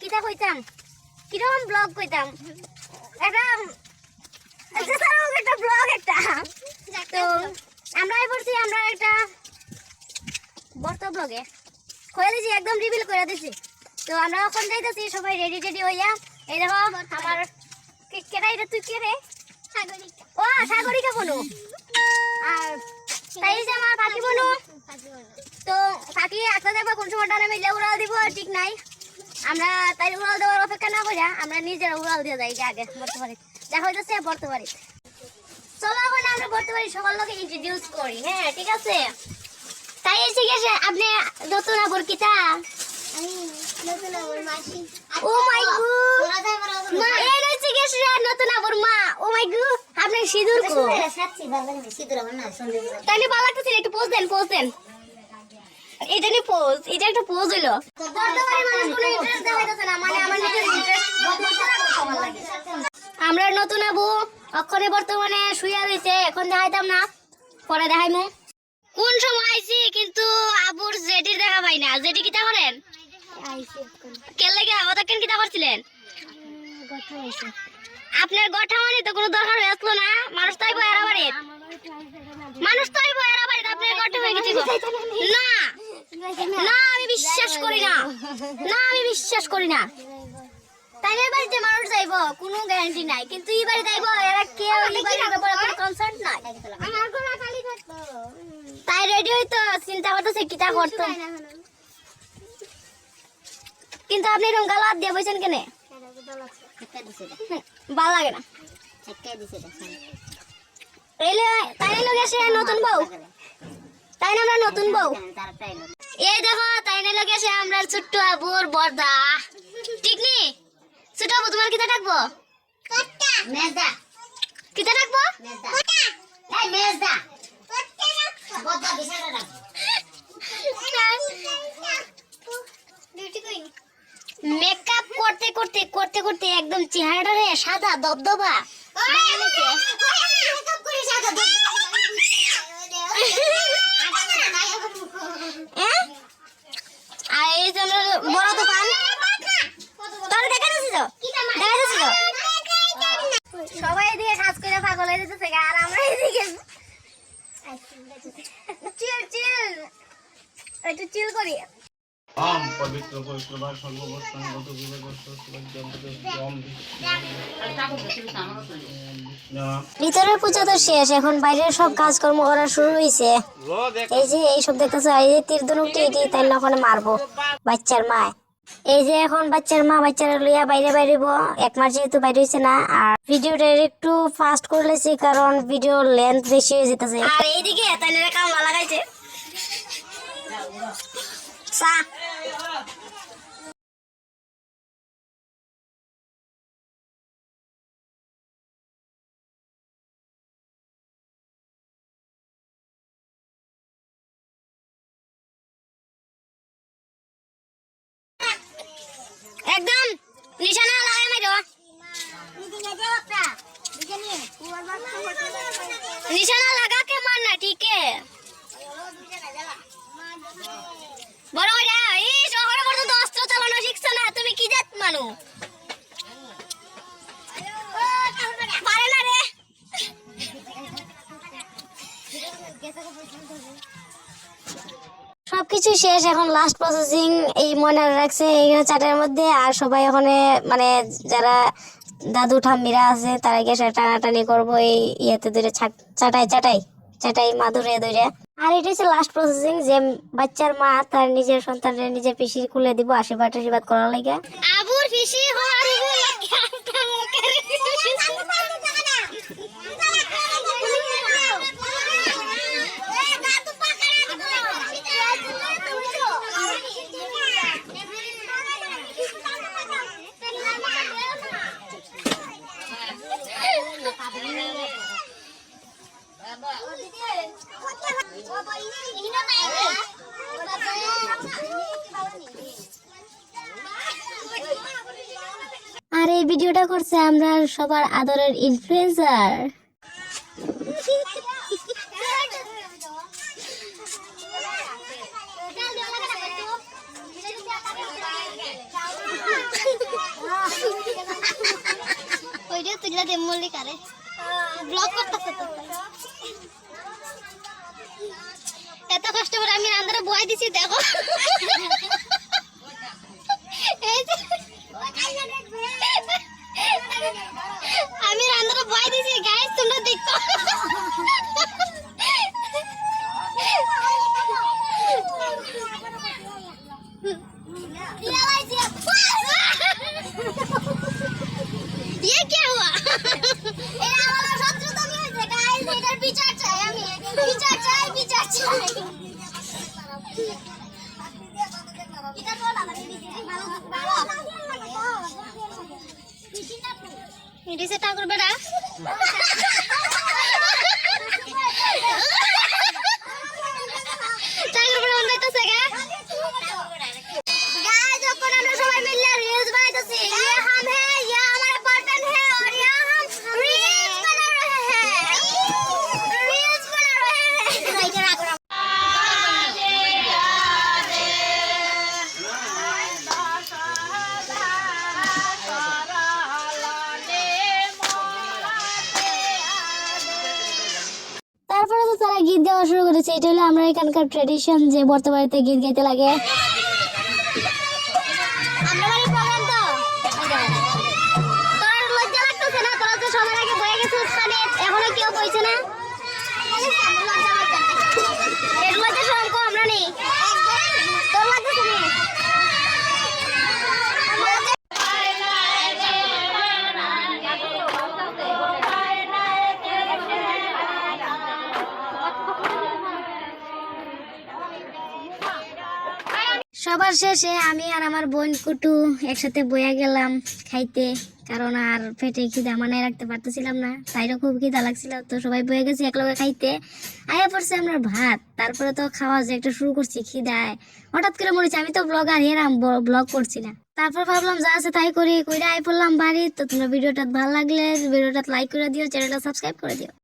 কিটা কইতাম? কীরকম ব্লগ কইতাম? একটা একটা একটা ব্লগ একটা। তো আমরা বলছি আমরা একটা বর্ত ব্লগে কয়ে দিছি একদম রিভিল করে দিছি। তো আমরা এখন যাইতেছি সবাই রেডি টেডি হইয়া। এই দেখো আমার কেটা এটা তুই কে রে? ও সাগরিকা বনু। আর তাই যে আমার ফাঁকি বনু। তো ফাঁকি একটা দেখব কোন সময় ডানা মিলে দিব ঠিক নাই। আমরা তাই উড়াল দেওয়ার অপেক্ষা না করিয়া আমরা নিজেরা উড়াল দিয়ে যাই আগে পারি যা হইতেছে পারি চলো এখন আমরা পারি সবার লোকে ইন্ট্রোডিউস করি হ্যাঁ ঠিক আছে? তাই এসে গেছে আপনি নতুন আবর কিতা ও মাই গড মা এই রয়েছে গেছে নতুন আবর মা। ও মাই গড আপনি সিঁদুর কো? তাহলে ভালো লাগতেছে একটু পোজ দেন পোজ দেন। এটা নিয়ে পোজ এটা একটা পোজ হইল বর্তমানে মানুষ কোনো ইন্টারেস্ট দেখাইতেছে না মানে আমার নিজের ইন্টারেস্ট আমরা নতুন আবু অক্ষরে বর্তমানে শুয়ে রয়েছে এখন দেখাইতাম না পরে দেখাইমু। কোন সময় আইছি কিন্তু আবুর জেডির দেখা পাই না। জেডি কিতা করেন কেন লাগে কেন কিতা করছিলেন আপনার গঠা মানে তো কোনো দরকার হয়ে আসলো না মানুষ তাই বই এরা বাড়িত মানুষ তাই বই এরা বাড়িত আপনার গঠা হয়ে গেছে না। না আমি বিশ্বাস করি না। না আমি বিশ্বাস করি না। তাইনের বাড়িতে মানুষ যাইব কোনো গ্যারান্টি নাই। কিন্তু এই বাড়ি যাইব এরা কেউ এই বাড়ির ব্যাপারে কোনো কনসার্ন নাই। তাই রেডি হইতো চিন্তা করতেছে করতো কিন্তু আপনি এরকম গালাত দিয়ে বসেন কেনে? ভালো লাগে না। এলে তাই লগে সে নতুন বউ। তাই না আমরা নতুন বউ এই দেখো তাই না লগে সে আমরা ছোট্ট আবুর বর্দা ঠিক নি ছোট আবু তোমার কিতা ডাকবো কিতা ডাকবো মেকআপ করতে করতে করতে করতে একদম চেহারাটা রে সাদা দবদবা হ্যাঁ? আর এই যে আমরা বড় দোকান তোর দেখা যাচ্ছে তো দেখা যাচ্ছে তো সবাই এদিকে কাজ করে পাগল হয়ে যেতেছে আর আমরা এদিকে চিল চিল একটু চিল করি আম পবিত্র সর্ববস্থান গত ভিতরের পূজা তো শেষ এখন বাইরের সব কাজকর্ম করা শুরু হয়েছে এই যে এইসব দেখতেছে এই যে এটি তাই ওখানে মারবো বাচ্চার মা এই যে এখন বাচ্চার মা বাচ্চারা লইয়া বাইরে বাইরেব এক মাস যেহেতু বাইরে হয়েছে না আর ভিডিওটা একটু ফাস্ট করে লেছি কারণ ভিডিও লেন্থ বেশি হয়ে যেতেছে। আর এইদিকে তাই কামলা লাগাইছে। চা। একদম নিশানা লাগাই মারো নিশানা লাগা কে মারনা ঠিক। है বড় এই শহরে অস্ত্র চালানো না, তুমি কি জাত পারে না রে। সবকিছু শেষ, এখন লাস্ট প্রসেসিং এই মনে রাখছে, এইখানে চাটের মধ্যে, আর সবাই ওখানে মানে যারা দাদু, ঠাম্মিরা আছে তারা গিয়ে টানাটানি করব, এই ইয়েতে ধরে চাটাই চাটাই চাটাই মাদুরে ধরে আর এটা হচ্ছে লাস্ট প্রসেসিং যে বাচ্চার মা তার নিজের সন্তানের নিজের পিসির কুলে দিব, আশীর্বাদ আশীর্বাদ করার লাগে আবুর পিসি হওয়ার এটা করছে আমরা সবার আদরের ইনফ্লুয়েন্সার এত কষ্ট করে আমি আন্দারে বয় দিছি, দেখো। এই সে ঠাকুর বেড়া শুরু করেছি এটা হলো আমরা এখানকার ট্রেডিশন যে বর্তমানে গীত গাইতে লাগে। সবার শেষে আমি আর আমার বোন কুটু একসাথে বইয়া গেলাম খাইতে। কারণ আর পেটে খিদা মানায় রাখতে পারতেছিলাম না, তাইরও খুব খিদা লাগছিল। তো সবাই বয়ে গেছি একলগে খাইতে। আয়া পড়ছে আমরা ভাত, তারপরে তো খাওয়া যে একটা শুরু করছি খিদায়। হঠাৎ করে মনে আমি তো ব্লগার হেরাম ব্লগ করছি না। তারপর ভাবলাম যা আছে তাই করি, কইরা আই পড়লাম বাড়ি। তো তোমরা ভিডিওটা ভালো লাগলে, ভিডিওটা লাইক করে দিও চ্যানেলটা সাবস্ক্রাইব করে দিও।